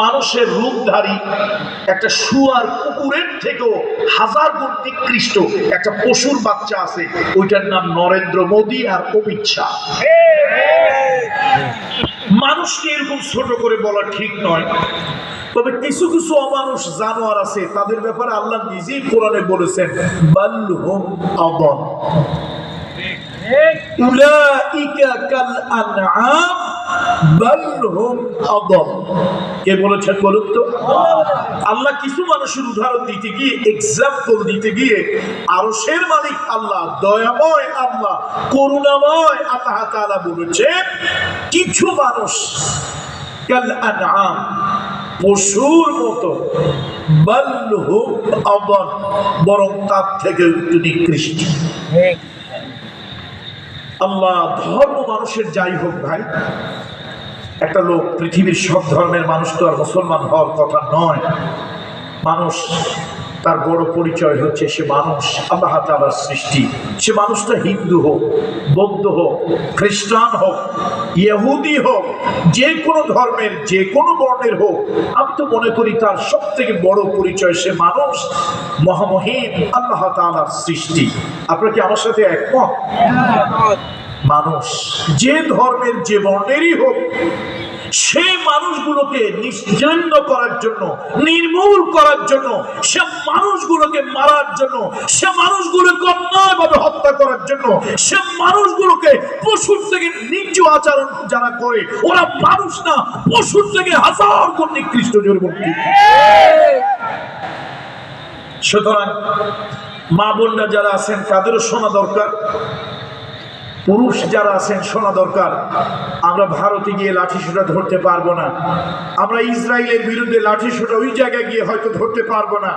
মানুষের রূপধারী একটা শুয়ার কুকুরের থেকেও হাজার গুণ নিকৃষ্ট একটা পশুর বাচ্চা আছে, ওইটার নাম নরেন্দ্র মোদী আর অমিত শাহ। মানুষকে এরকম ছোট করে বলা ঠিক নয়, তবে কিছু কিছু অমানুষ জানোয়ার আছে, তাদের ব্যাপারে আল্লাহ নিজেই কোরআনে বলেছেন বাল্লুহুম উলাইকা কাল আনআম কে বলেছেন বলুন তো? আল্লাহ কিছু মানুষের উদাহরণ দিতে গিয়ে এক্সাম্পল দিতে গিয়ে, আরশের মালিক আল্লাহ, দয়াময় আল্লাহ, করুণাময় আল্লাহ কিছু মানুষ পশুর মতো বরং তার থেকে একটু নিকৃষ্ট। আল্লাহ ধর্ম মানুষের যাই হোক ভাই, একটা লোক পৃথিবীর সব ধর্মের মানুষ তো আর মুসলমান হওয়ার কথা নয়। মানুষ তার বড় পরিচয় হচ্ছে সে মানুষ আল্লাহ তালার সৃষ্টি। সে মানুষটা হিন্দু হোক বৌদ্ধ হোক খ্রিস্টান হোক ইহুদি হোক যে কোনো ধর্মের যে কোনো বর্ণের হোক আমি তো মনে করি তার সব থেকে বড় পরিচয় সে মানুষ মহামহিম আল্লাহ তালার সৃষ্টি। আপনার কি আমার সাথে একমত। মানুষ যে ধর্মের যে বর্ণেরই হোক সেই মানুষগুলোকে নিশ্চিন্ন করার জন্য, নির্মূল করার জন্য, সে মানুষগুলোকে মারার জন্য, সে মানুষগুলোকে অন্যায়ভাবে হত্যা করার জন্য, সে মানুষগুলোকে পশুর থেকে নিজ আচরণ যারা করে, ওরা মানুষ না, পশুর থেকে হাজার গুণ নিকৃষ্ট জোরবর্তী সুতরাং মা বোনরা যারা আছেন, তাদেরও শোনা দরকার। পুরুষ যারা আছেন, শোনা দরকার। আমরা ভারতে গিয়ে লাঠি সোটা ধরতে পারব না। আমরা ইসরায়েলের বিরুদ্ধে লাঠি সোটা ওই জায়গায় গিয়ে হয়তো ধরতে পারব না।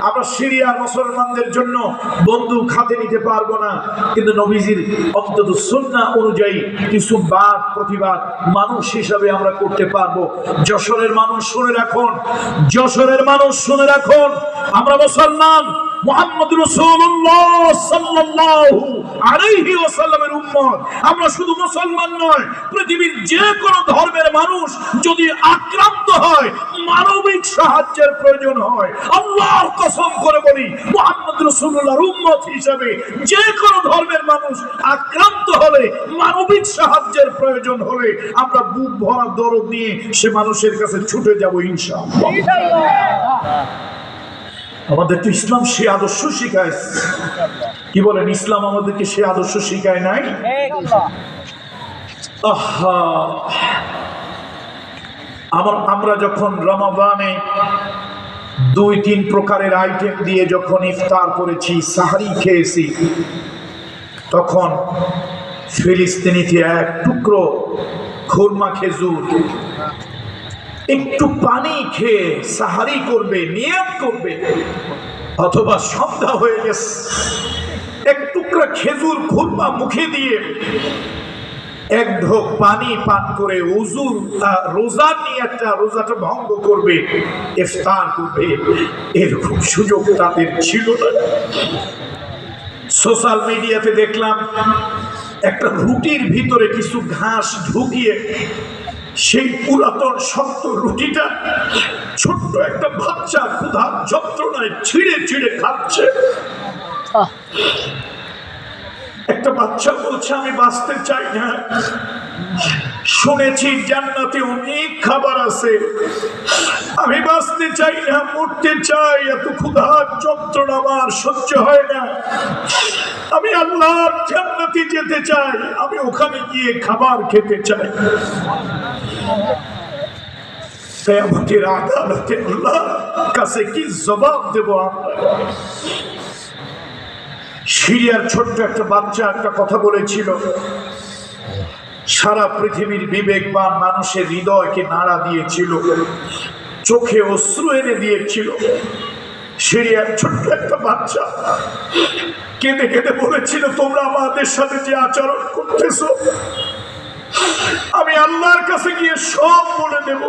আমরা সিরিয়ার মুসলমানদের জন্য বন্দুক হাতে নিতে পারব না। কিন্তু নবীজির অন্তত সুন্না অনুযায়ী কিছু বাদ, প্রতিবাদ মানুষ হিসাবে আমরা করতে পারব। যশোরের মানুষ শুনে রাখুন। যশোরের মানুষ শুনে রাখুন। আমরা মুসলমান। মোহাম্মদ আমরা শুধু মুসলমান নয়, পৃথিবীর যে কোনো ধর্মের মানুষ যদি আক্রান্ত হয়, মানবিক সাহায্যের প্রয়োজন হয়। আল্লাহর কসম করে বলি মোহাম্মদ রসুল্লাহর উম্মত হিসেবে যে কোনো ধর্মের মানুষ আক্রান্ত হলে, মানবিক সাহায্যের প্রয়োজন হলে, আমরা বুক ভরা দরদ নিয়ে সে মানুষের কাছে ছুটে যাব ইনশাআল্লাহ। আমাদের তো ইসলাম সে আদর্শ শিখায়। কি বলেন, ইসলাম আমাদেরকে সে আদর্শ শিখায় নাই? আহা! আমার, আমরা যখন রমাদানে দুই, তিন প্রকারের আইটেম দিয়ে যখন ইফতার করেছি, সাহারি খেয়েছি, তখন ফিলিস্তিনিতে এক টুকরো খুরমা খেজুর একটু পানি খেয়ে সাহারি করবে নিয়ত করবে অথবা সন্ধ্যা হয়ে গেছে। এক টুকরা খেজুর খুরমা মুখে দিয়ে এক ঢোক পানি পান করে উজু আহ, রোজা নিয়ে একটা রোজাটা ভঙ্গ করবে ইফতার করবে। এরকম সুযোগ তাদের ছিল না। সোশ্যাল মিডিয়াতে দেখলাম একটা রুটির ভিতরে কিছু ঘাস ঢুকিয়ে সেই পুরাতন শক্ত রুটিটা ছোট্ট একটা বাচ্চা ক্ষুধার যন্ত্রণায় ছিঁড়ে ছিঁড়ে খাচ্ছে। একটা বাচ্চা বলছে আমি বাঁচতে চাই না। শুনেছি জান্নাতে অনেক খাবার আছে। আমি বাঁচতে চাই না মরতে চাই। এত ক্ষুধার যন্ত্রণা আমার সহ্য হয় না। আমি আল্লাহর জান্নাতে যেতে চাই। আমি ওখানে গিয়ে খাবার খেতে চাই। কেয়ামতের আদালতে আল্লাহ কাছে কি জবাব দেব আমরা? সিরিয়ার ছোট্ট একটা বাচ্চা একটা কথা বলেছিল, সারা পৃথিবীর বিবেকবান মানুষের হৃদয়কে নাড়া দিয়েছিল, চোখে অশ্রু এনে দিয়েছিল। সিরিয়ার ছোট্ট একটা বাচ্চা কেঁদে কেঁদে বলেছিল, তোমরা আমাদের সাথে যে আচরণ করতেছো আমি আল্লাহর কাছে গিয়ে সব বলে দেব।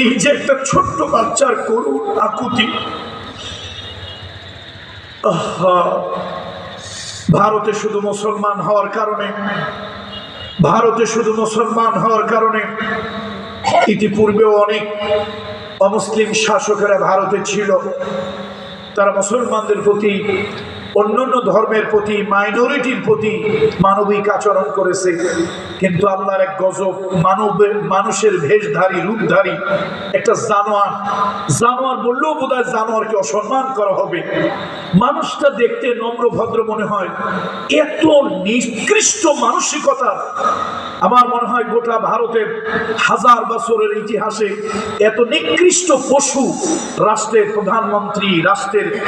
এই যে একটা ছোট্ট বাচ্চার করুণ আকুতি। ভারতে শুধু মুসলমান হওয়ার কারণে, ভারতে শুধু মুসলমান হওয়ার কারণে ইতিপূর্বেও অনেক অমুসলিম শাসকেরা ভারতে ছিল। তারা মুসলমানদের প্রতি অন্যান্য ধর্মের প্রতি মাইনরিটির প্রতি মানবিক আচরণ করেছে। কিন্তু আল্লাহর এক গজব মানবের মানুষের ভেষধারী, রূপধারী, একটা জানোয়ার। জানোয়ার বললেও বোধ হয় জানোয়ারকে অসম্মান করা হবে। মানুষটা দেখতে নম্র ভদ্র মনে হয়। এত নিকৃষ্ট মানসিকতা। আমার মনে হয় গোটা ভারতের হাজার বছরের ইতিহাসে এত নিকৃষ্ট পশু রাষ্ট্রের প্রধানমন্ত্রী, রাষ্ট্রের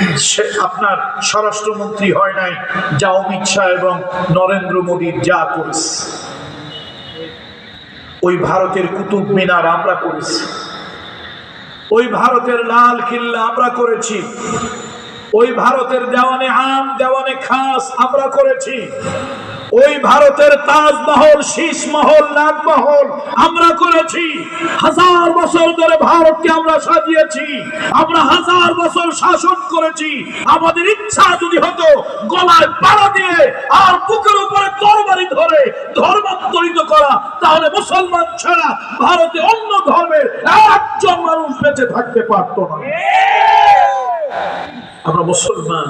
আপনার আপনার স্বরাষ্ট্রমন্ত্রী হয় নাই যা অমিত শাহ এবং নরেন্দ্র মোদীর যা করেছে। ওই ভারতের কুতুব মিনার আমরা করেছি। ওই ভারতের লাল কিল্লা আমরা করেছি। ওই ভারতের দেওয়ানে আম, দেওয়ানে খাস আমরা করেছি। ওই ভারতের তাজমহল, শীষমহল, নাগমহল আমরা করেছি। হাজার বছর ধরে ভারতকে আমরা সাজিয়েছি। আমরা হাজার বছর শাসন করেছি। আমাদের ইচ্ছা যদি হতো, গলায় পাড়া দিয়ে আর বুকের উপরে তরবারি ধরে ধর্মান্তরিত করা, তাহলে মুসলমান ছাড়া ভারতে অন্য ধর্মের একজন মানুষ বেঁচে থাকতে পারতো না। আমরা মুসলমান।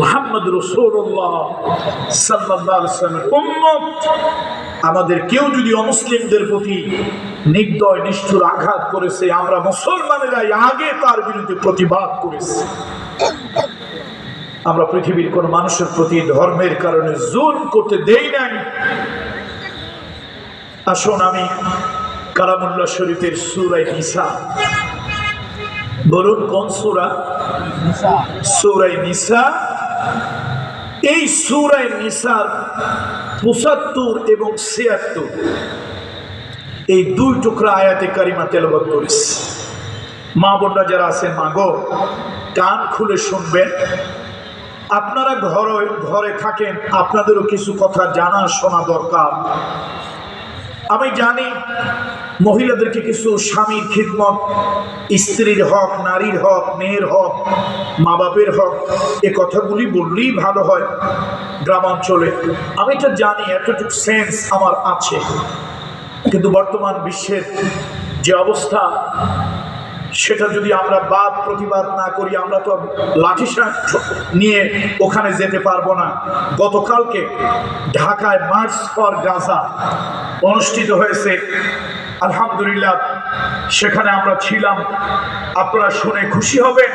মোহাম্মদ রসুল্লাহ আমাদের কেউ যদি অমুসলিমদের প্রতি নির্দয়, নিষ্ঠুর আঘাত করেছে, আমরা মুসলমানেরাই আগে তার বিরুদ্ধে প্রতিবাদ করেছি। আমরা পৃথিবীর কোন মানুষের প্রতি ধর্মের কারণে জোর করতে দেই নাই। আসুন আমি কালামুল্লাহ শরীফের সুরাই নিসা বলুন কোন সুরা? সুরাই নিসা। এই সুরাই নিসার পঁচাত্তর এবং ছিয়াত্তর। এই দুই টুকরা আয়াতে কারিমা তেলবত করেছে। মা বোনরা যারা আছেন মা গো কান খুলে শুনবেন। আপনারা ঘরে ঘরে থাকেন আপনাদেরও কিছু কথা জানা শোনা দরকার। আমি জানি মহিলাদেরকে কিছু স্বামীর খিদমত, স্ত্রীর হক, নারীর হক, মেয়ের হক মা বাপের হক, এ কথাগুলি বললেই ভালো হয় গ্রামাঞ্চলে। আমি এটা জানি, এতটুকু সেন্স আমার আছে। কিন্তু বর্তমান বিশ্বের যে অবস্থা, সেটা যদি আমরা বাদ প্রতিবাদ না করি, আমরা তো লাঠি নিয়ে ওখানে যেতে পারব না। গতকালকে ঢাকায় মার্চ ফর গাজা অনুষ্ঠিত হয়েছে। আলহামদুলিল্লাহ সেখানে আমরা ছিলাম। আপনারা শুনে খুশি হবেন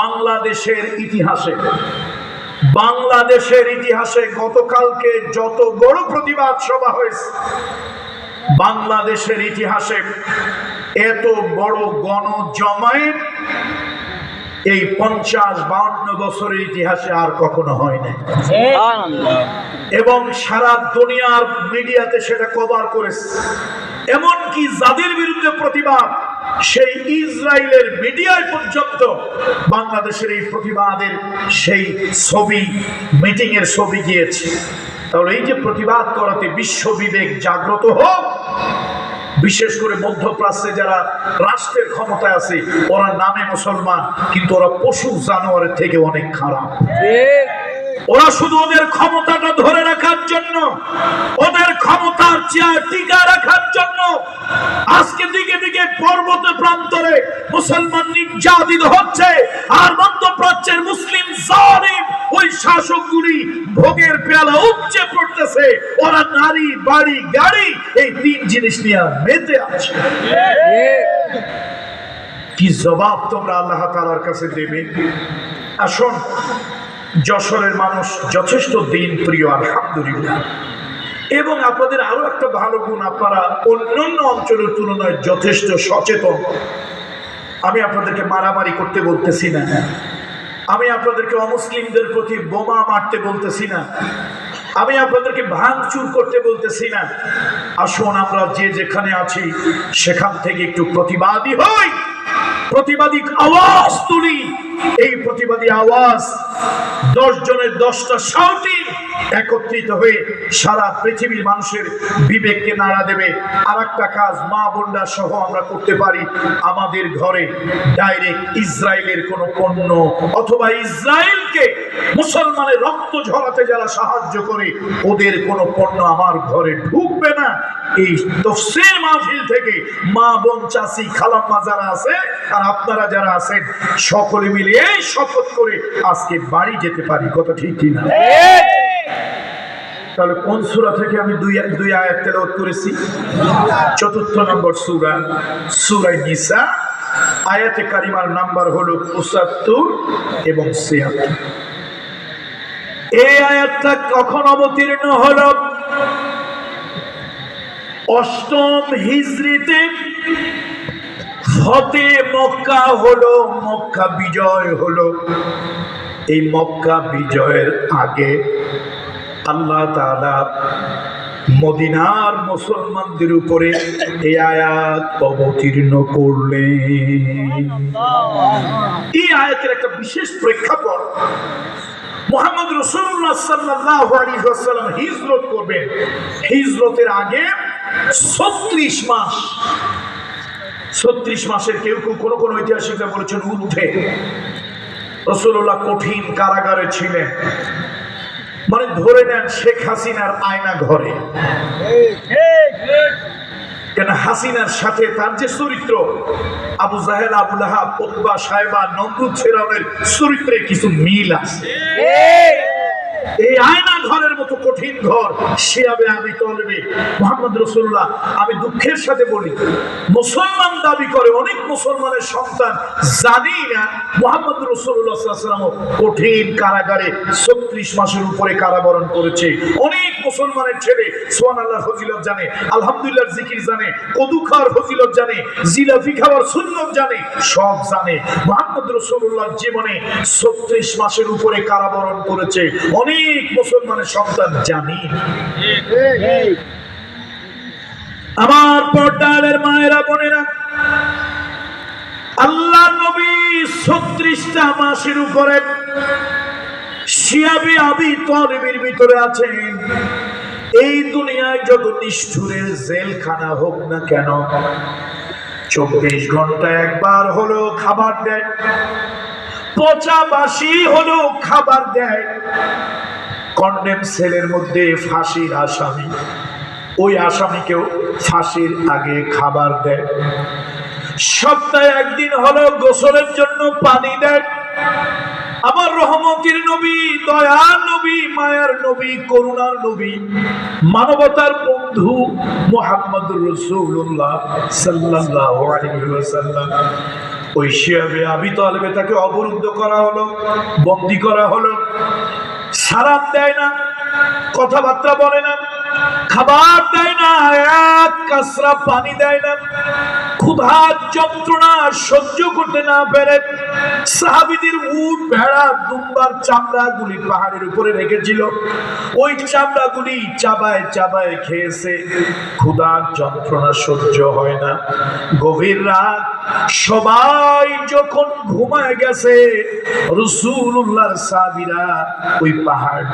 বাংলাদেশের ইতিহাসে বাংলাদেশের ইতিহাসে গতকালকে যত বড় প্রতিবাদ সভা হয়েছে বাংলাদেশের ইতিহাসে এত বড় গণ জমায়েত এই পঞ্চাশ বাউন্ন বছরের ইতিহাসে আর কখনো হয় না এবং সারা দুনিয়ার মিডিয়াতে সেটা কভার করেছে। এমনকি যাদের বিরুদ্ধে প্রতিবাদ সেই ইসরায়েলের মিডিয়ায় পর্যন্ত বাংলাদেশের এই প্রতিবাদের সেই ছবি মিটিং এর ছবি গিয়েছে। তাহলে এই যে প্রতিবাদ করাতে বিশ্ব বিবেক জাগ্রত হোক বিশেষ করে মধ্যপ্রাচ্যে যারা রাষ্ট্রের ক্ষমতায় আছে ওরা নামে মুসলমান কিন্তু ওরা পশু জানোয়ারের থেকে অনেক খারাপ। ওরা শুধু ওদের ক্ষমতাটা ধরে রাখার জন্য, ওদের ক্ষমতার চেয়ার টিকা রাখার জন্য, আজকে দিকে দিকে পর্বত প্রান্তরে মুসলমান নির্যাতিত হচ্ছে, আর মধ্যপ্রাচ্যের মুসলিম জালিম ওই শাসকগুলি ভোগের পেয়ালা উপচে পড়তেছে। ওরা নারী, বাড়ি, গাড়ি, এই তিন জিনিস নিয়ে মেতে আছে। কি জবাব তোমরা আল্লাহ তালার কাছে দেবে? আসুন যশোরের মানুষ যথেষ্ট দিন প্রিয় আর আলহামদুলিল্লাহ। এবং আপনাদের আরও একটা ভালো গুণ, আপনারা অন্যান্য অঞ্চলের তুলনায় যথেষ্ট সচেতন। আমি আপনাদেরকে মারামারি করতে বলতেছি না। আমি আপনাদেরকে অমুসলিমদের প্রতি বোমা মারতে বলতেছি না। আমি আপনাদেরকে ভাঙচুর করতে বলতেছি না। আসুন আমরা যে যেখানে আছি, সেখান থেকে একটু প্রতিবাদী হই। প্রতিবাদী আওয়াজ তুলি। এই প্রতিবাদী আওয়াজ দশ জনের দশটা সাউটি একত্রিত হয়ে সারা পৃথিবীর মানুষের বিবেককে নাড়া দেবে। আর একটা কাজ মা বোনরা সহ আমরা করতে পারি আমাদের ঘরে ডাইরেক্ট ইসরায়েলের কোনো পণ্য অথবা ইসরায়েলকে মুসলমানের রক্ত ঝরাতে যারা সাহায্য করে, ওদের কোনো পণ্য আমার ঘরে ঢুকবে না। এই তফসির মাহফিল থেকে মা বোন চাষি খালাম্মা যারা আছে আর আপনারা যারা আছেন, সকলে মিলে এই শপথ করে আজকে বাড়ি যেতে পারি। কত ঠিক কিনা? তাহলে কোন সূরা থেকে আমি দুই দুই আয়াত তেলাওয়াত করেছি? চতুর্থ নম্বর সুরা, সূরা নিসা। আয়াতে কারিমার নাম্বার হলো পঁচাত্তর এবং ছিয়াত্তর। এই আয়াতটা কখন অবতীর্ণ হলো? অষ্টম হিজরিতে ফতে মক্কা হলো, মক্কা বিজয় হলো। এই মক্কা বিজয়ের আগে আল্লাহ তাআলা মদিনার মুসলমানদের উপরে এই আয়াত অবতীর্ণ করলেন। এই আয়াতের একটা বিশেষ প্রেক্ষাপট মোহাম্মদ রসুল্লাহ সাল্লাহ হিজরত করবেন। হিজরতের আগে ছত্রিশ মাস, ছত্রিশ মাসের কেউ কেউ কোনো কোনো ঐতিহাসিকরা বলেছেন ঊর্ধ্বে রসুল্লাহ কঠিন কারাগারে ছিলেন। মানে ধরে নেন শেখ হাসিনার আয়না ঘরে। কেন হাসিনার সাথে তার যে চরিত্র, আবু জাহেল, আবুল আহাব উতবা সাহেবা নমরুদ, ফেরাউনের চরিত্রে কিছু মিল আছে। এই আয়না ঘরের মতো কঠিন ঘর সে আমি আমি তলবে। মোহাম্মদ রসুল্লাহ আমি দুঃখের সাথে বলি, মুসলমান দাবি করে অনেক মুসলমানের সন্তান জানি না, মোহাম্মদ রসুল্লাহাম কঠিন কারাগারে ছত্রিশ মাসের উপরে কারাবরণ করেছে। অনেক মুসলমানের ছেলে সোহান আল্লাহ ফজিলত জানে আলহামদুলিল্লাহ জিকির জানে কদু খাওয়ার ফজিলত জানে জিলাফি খাওয়ার সুন্নত জানে, সব জানে। মোহাম্মদ রসুল্লাহ জীবনে ছত্রিশ মাসের উপরে কারাবরণ করেছে। অনেক মুসলমানের সন্তান জানি। আমার পর্দালের মায়েরা বোনেরা আল্লাহ নবী ছত্রিশটা মাসের উপরে শিয়াবি আবি তলেবের ভিতরে আছেন। এই দুনিয়ায় যত নিষ্ঠুরের জেলখানা হোক না কেন চব্বিশ ঘণ্টা একবার হলো খাবার দেয় পচা বাসি হলো খাবার দেয়। কন্ডেম সেলের মধ্যে ফাঁসির আসামি। ওই আসামিকেও ফাঁসির আগে খাবার দেয়। সপ্তাহে একদিন হলো গোসলের জন্য পানি দেয়। আমার রহমতের নবী, দয়ার নবী, মায়ার নবী, করুণার নবী, মানবতার বন্ধু মোহাম্মদ রসুল্লাহ সাল্লাহ ওই শিয়াবে আবি তাকে অবরুদ্ধ করা হলো, বন্দি করা হলো। সারাপ দেয় না কথাবার্তা বলে না। খাবার দেয় না, এক কাসরা পানি দেয় না। ক্ষুধার যন্ত্রণা সহ্য করতে না পেরে সাহাবিদের উট, ভেড়া, দুম্বার চামড়াগুলি পাহাড়ের উপরে রেখেছিল। ওই চামড়াগুলি চাবায় চাবায় খেয়েছে। ক্ষুধার যন্ত্রণা সহ্য হয় না। গভীর রাত, সবাই যখন ঘুমায় গেছে রসুল্লাহর সাবিরা ওই পাহাড়